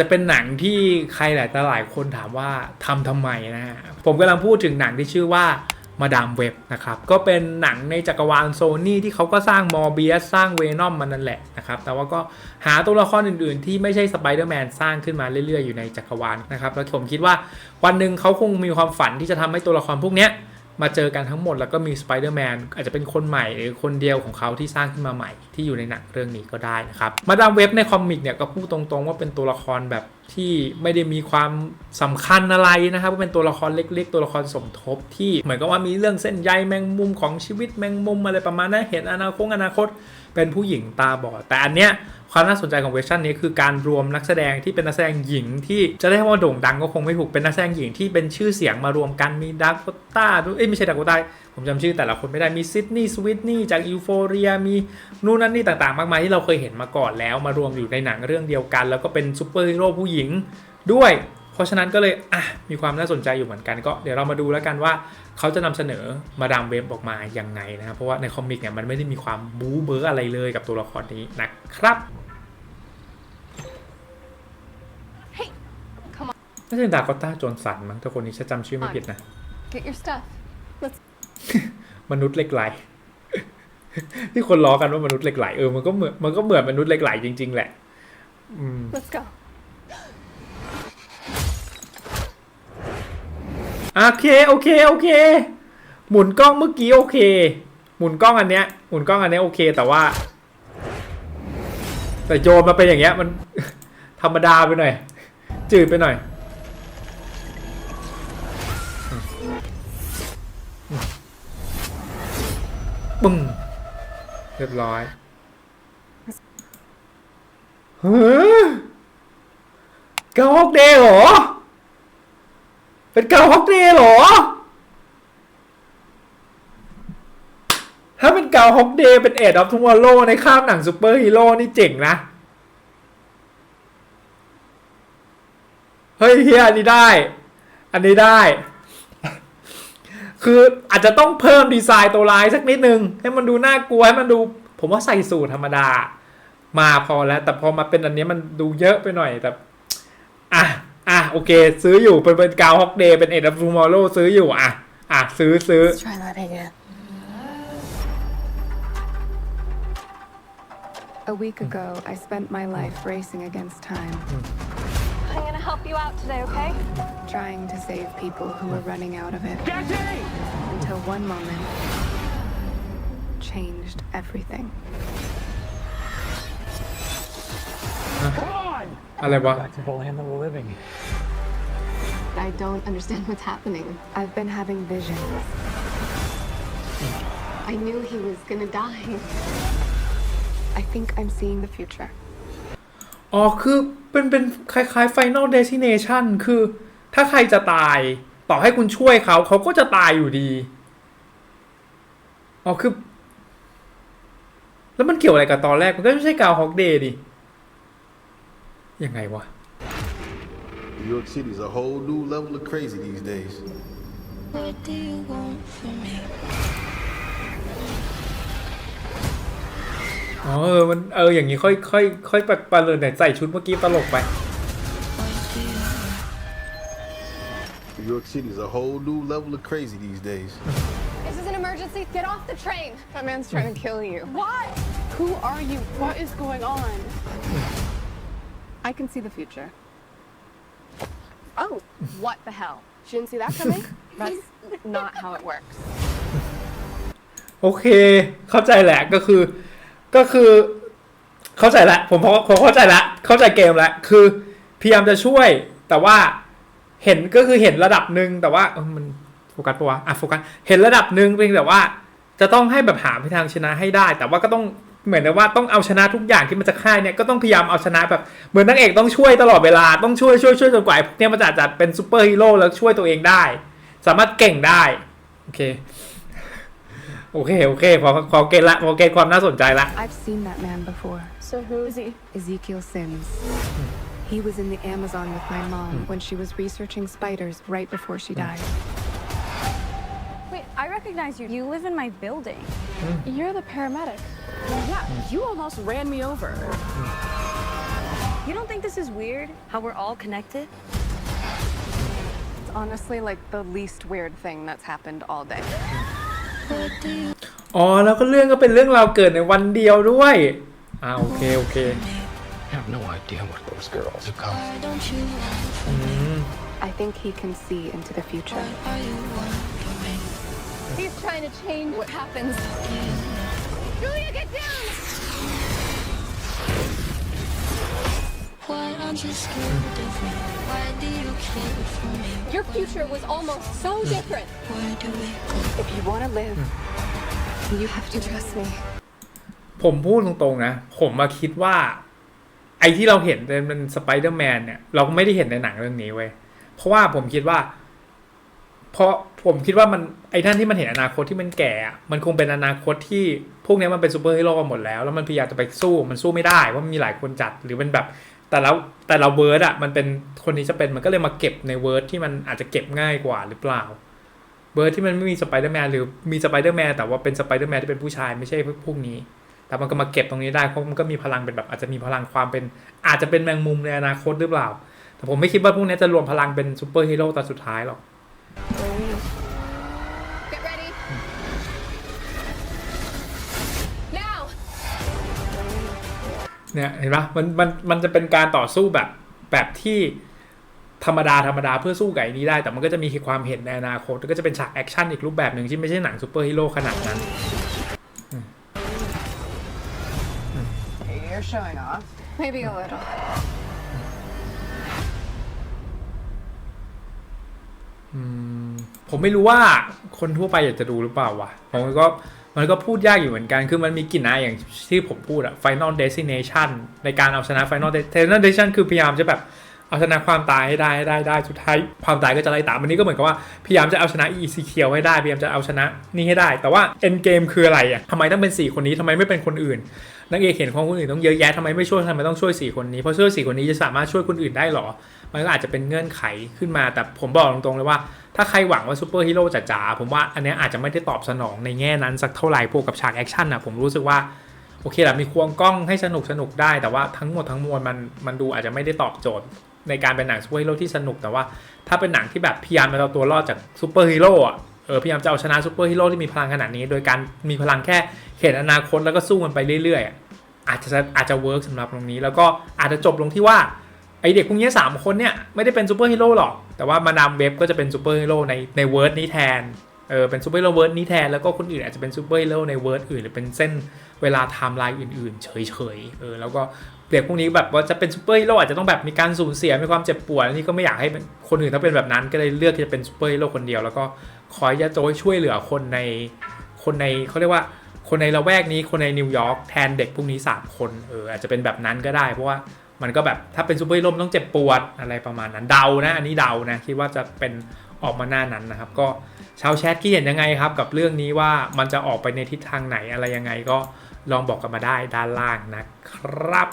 จะเป็นหนังที่ใครหลายต่หลายคนถามว่าทำทำไมนะฮะผมกำลังพูดถึงหนังที่ชื่อว่ามาดามเว็บนะครับ ก็เป็นหนังในจักรวาลโซนี่ที่เขาก็สร้างมอร์เบียส สร้างเวนอมมันนั่นแหละนะครับ แต่ว่าก็หาตัวละครอื่นๆ ที่ไม่ใช่สไปเดอร์แมนสร้างขึ้นมาเรื่อยๆ อยู่ในจักรวาลนะครับ แล้วผมคิดว่าวันหนึ่งเขาคงมีความฝันที่จะทำให้ตัวละครพวกเนี้ย มาเจอกันทั้งหมดแล้วก็มีสไปเดอร์แมนอาจจะเป็นคนใหม่หรือคนเดียวของเขาที่สร้างขึ้นมาใหม่ที่อยู่ในหนังเรื่องนี้ก็ได้นะครับมาดามเว็บในคอมิกเนี่ยก็พูดตรงๆว่าเป็นตัวละครแบบ ที่ไม่ได้มีความสำคัญอะไรนะครับเป็นตัวละครเล็ก ๆ ตัวละครสมทบที่เหมือนกับว่ามีเรื่องเส้นใยแมงมุมของชีวิตแมงมุมอะไรประมาณนั้นเห็นอนาคตอนาคตเป็นผู้หญิงตาบอดแต่อันเนี้ยความน่าสนใจของเวอร์ชันนี้คือการรวมนักแสดงที่เป็นนักแสดงหญิงที่จะได้ว่าโด่งดังก็คงไม่ถูกเป็นนักแสดงหญิงที่เป็นชื่อเสียงมารวมกันมีดักโกต้าด้วยเอ้ยไม่ใช่ดักโกต้าผมจำชื่อแต่ละคนไม่ได้มีซิดนีย์สวิตนี่จากยูโฟเรียมีนู่นนั่นนี่ต่างๆ มากมายที่เราเคยเห็นมาก่อนแล้ว มารวมอยู่ในหนังเรื่องเดียวกัน แล้วก็เป็นซูเปอร์ฮีโร่ผู้หญิงด้วย เพราะฉะนั้นก็เลยอะมีความน่าสนใจอยู่เหมือนกันก็เดี๋ยวเรามาดูแล้วกันว่า เขาจะนำเสนอมาดามเว็บออกมายังไงนะครับเพราะว่าในคอมิกเนี่ยมันไม่ได้มีความบู๊เบอร์อะไรเลยกับตัวละครนี้นะครับ come on. ไม่ใช่ดากอต้าโจนสันมั้งถ้าคนนี้ฉันจำชื่อไม่ผิดนะ Get your stuff. Let's มนุษย์เหล็กไหล ที่คนล้อกันว่ามนุษย์เหล็กไหลเออมันก็เหมือนมันก็เหมือนมนุษย์เหล็กไหลจริง ๆ แหละ อืม let's go. โอเคโอเคโอเค หมุนกล้องเมื่อกี้โอเค หมุนกล้องอันเนี้ย หมุนกล้องอันเนี้ยโอเคแต่ว่า แต่โยนมาเป็นอย่างเงี้ยมัน ธรรมดาไปหน่อย จืดไปหน่อย ปึ้งเรียบร้อยเฮ้ยเกาฮอกเดย์เหรอ เป็นเกาฮอกเดย์เหรอ ถ้าเป็นเกาฮอกเดย์เป็นเอ็ดออฟทูมอร์โลในข้ามหนังซูเปอร์ฮีโร่นี่เจ๋งนะ เฮ้ยเฮียอันนี้ได้ อันนี้ได้ คืออาจจะต้องเพิ่มดีไซน์ตัวร้ายสักนิดนึง ให้มันดูน่ากลัวให้มันดู ผมว่าใส่สูทธรรมดา มาพอแล้ว แต่พอมาเป็นอันนี้มันดูเยอะไปหน่อยแต่อะอะโอเค ซื้ออยู่เป็นเป็นกาวฮอกเดย์เป็นเอ็ดฟูมอร์โลซื้ออยู่อะอะซื้อซื้อ Let's try that again. A week ago, I spent my life racing against time, I'm gonna help you out today, okay? trying to save people who were running out of it. Until one moment changed everything. อะไรวะ Back to the land of the living. I don't understand what's happening. I've been having visions. I knew he was gonna die. I think I'm seeing the future. อ๋อคือเป็นเป็นคล้ายๆ Final Destination คือ ถ้าใครจะตาย ต่อให้คุณช่วยเขา เขาก็จะตายอยู่ดี อ๋อคือ แล้วมันเกี่ยวอะไรกับตอนแรก มันก็ไม่ใช่กาวฮอกเดย์ดิ ยังไงวะ New York City's a whole new level of crazy these days. What do you want from me? อ๋อเออมันเอออย่างนี้ค่อยค่อยค่อยปะเลยเนี่ยใส่ชุดเมื่อกี้ตลกไป New York City's a whole new level of crazy these days. This is an emergency. Get off the train. That man's trying to kill you. What? Who are you? What is going on? I can see the future. Oh, what the hell? She didn't see that coming? That's not how it works. โอเค เข้าใจแหละก็คือ ก็คือ เข้าใจละ ผมพอผมเข้าใจละ เข้าใจเกมละ คือพยายามจะช่วย แต่ว่าเห็นก็คือเห็นระดับหนึ่งแต่ว่าเออมันโฟกัสปะวะอะโฟกัสเห็นระดับหนึ่งเพียงแต่ว่า จะต้องให้แบบหาทางชนะให้ได้ แต่ว่าก็ต้องเหมือนกับว่าต้องเอาชนะทุกอย่างที่มันจะฆ่าเนี่ยก็ต้องพยายามเอาชนะแบบเหมือนนางเอกต้องช่วยตลอดเวลาต้องช่วยช่วยช่วยจนกว่าไอ้พวกเนี่ยมันจะจัดเป็นซูเปอร์ฮีโร่แล้วช่วยตัวเองได้ สามารถเก่งได้โอเค โอเค โอเค พอพอเก็ตละ พอเก็ตความน่าสนใจละ I've seen that man before. So who is he? Ezekiel Sims. He was in the Amazon with my mom when she was researching spiders right before she died. Wait, I recognize you. You live in my building. You're the paramedic. Yeah, you almost ran me over. You don't think this is weird? How we're all connected? It's honestly like the least weird thing that's happened all day. What do you อ๋อแล้วก็เรื่องก็เป็นเรื่องราวเกิดในวันเดียวด้วยอ่าโอเคโอเค I have no idea what those girls have come. why don't you want อืม I think he can see into the future. What are you wondering? He's trying to change what happens. Julia, get down! Why aren't you scared of me? Why do you care for me? Your future was almost so different. Where do we go? If you want to live, you have to trust me. ผมพูดตรงๆนะ ผมมาคิดว่า ไอ้ที่เราเห็นเป็นสไปเดอร์แมนเนี่ย เราก็ไม่ได้เห็นในหนังเรื่องนี้เว้ย เพราะว่าผมคิดว่า เพราะผมคิดว่ามันไอ้ท่านที่มันเห็นอนาคตที่มันแก่อะมันคงเป็นอนาคตที่พวกเนี้ยมันเป็นซูเปอร์ฮีโร่กันหมดแล้ว แล้วมันพยายามจะไปสู้ มันสู้ไม่ได้เพราะมันมีหลายคนจัด หรือเป็นแบบ แต่ละแต่ละเวิร์ดอะมันเป็นคนนี้จะเป็นมันก็เลยมาเก็บในเวิร์ดที่มันอาจจะเก็บง่ายกว่าหรือเปล่าเวิร์ดที่มันไม่มีสไปเดอร์แมนหรือมีสไปเดอร์แมนแต่ว่าเป็นสไปเดอร์แมนที่เป็นผู้ชายไม่ใช่พวกนี้ แต่มันก็มาเก็บตรงนี้ได้เพราะมันก็มีพลังเป็นแบบอาจจะมีพลังความเป็นอาจจะเป็นแมงมุมในอนาคตหรือเปล่า แต่ผมไม่คิดว่าพวกนี้จะรวมพลังเป็นซูเปอร์ฮีโร่ตอนสุดท้ายหรอก เนี่ยเห็นปะมันมันมันจะเป็นการต่อสู้แบบแบบที่ธรรมดาธรรมดาเพื่อสู้กับไอ้นี้ได้ แต่มันก็จะมีความเห็นในอนาคตแล้วก็จะเป็นฉากแอคชั่นอีกรูปแบบหนึ่งที่ไม่ใช่หนังซูเปอร์ฮีโร่ขนาดนั้น You're showing off. Maybe a little. อืม ผมไม่รู้ว่าคนทั่วไปอยากจะดูหรือเปล่าวะผมก็มันก็พูดยากอยู่เหมือนกัน คือมันมีกลิ่นอายอย่างที่ผมพูดอะ Final Destination ในการเอาชนะ Final Destination คือพยายามจะแบบเอาชนะความตายให้ได้ให้ได้ได้สุดท้ายความตายก็จะไล่ตามอันนี้ก็เหมือนกับว่าพยายามจะเอาชนะ e c q ให้ได้พยายามจะเอาชนะนี่ให้ได้ แต่ว่า End Game คืออะไรอะทำไมต้องเป็นสี่คนนี้ทำไมไม่เป็นคนอื่นนางเอกเห็นของคนอื่นต้องเยอะแยะทำไมไม่ช่วยทำไมต้องช่วยสี่คนนี้เพราะช่วยสี่คนนี้จะสามารถช่วยคนอื่นได้หรอ มันก็อาจจะเป็นเงื่อนไขขึ้นมา แต่ผมบอกตรงๆเลยว่า ถ้าใครหวังว่าซูเปอร์ฮีโร่จ๋าผมว่าอันนี้อาจจะไม่ได้ตอบสนองในแง่นั้นสักเท่าไหร่พวกกับฉากแอคชั่นอะผมรู้สึกว่าโอเคแหละมีควงกล้องให้สนุกสนุกได้แต่ว่าทั้งหมดทั้งมวลมันมันดูอาจจะไม่ได้ตอบโจทย์ในการเป็นหนังซูเปอร์ฮีโร่ที่สนุกแต่ว่า ถ้าเป็นหนังที่แบบพยายามจะเอาตัวรอดจากซูเปอร์ฮีโร่อะเออพยายามจะเอาชนะซูเปอร์ฮีโร่ที่มีพลังขนาดนี้ โดยการมีพลังแค่เห็นอนาคตแล้วก็สู้มันไปเรื่อยๆอะอาจจะอาจจะเวิร์กสำหรับตรงนี้ แล้วก็อาจจะจบลงที่ว่า ไอเด็กพวกนี้สามคนเนี่ยไม่ได้เป็นซูเปอร์ฮีโร่หรอก แต่ว่ามาดามเว็บก็จะเป็นซูเปอร์ฮีโร่ในในเวิร์ดนี้แทนเออเป็นซูเปอร์ฮีโร่เวิร์ดนี้แทนแล้วก็คนอื่นอาจจะเป็นซูเปอร์ฮีโร่ในเวิร์ดอื่นหรือเป็นเส้นเวลาไทม์ไลน์อื่นๆ เฉยๆเออแล้วก็เด็กพวกนี้แบบว่าจะเป็นซูเปอร์ฮีโร่อาจจะต้องแบบมีการสูญเสียมีความเจ็บปวดนนี่ก็ไม่อยากให้คนอื่นถ้าเป็นแบบนั้นก็เลยเลือกที่จะเป็นซูเปอร์ฮีโร่คนเดียว แล้วก็คอยจะโจยช่วยเหลือคนในคนในเขาเรียกว่าคนในละแวกนี้คนในนิวยอร์กแทนเด็กพวกนี้สามคนเอออาจจะเป็นแบบนั้นก็ได้เพราะว่า มันก็แบบถ้าเป็นซูเปอร์ฮีโร่มต้องเจ็บปวดอะไรประมาณนั้นเดานะ อันนี้เดานะ คิดว่าจะเป็นออกมาหน้านั้นนะครับ ก็ชาวแชทคิดเห็นยังไงครับ กับเรื่องนี้ว่ามันจะออกไปในทิศทางไหนอะไรยังไงก็ลองบอกกันมาได้ด้านล่างนะครับ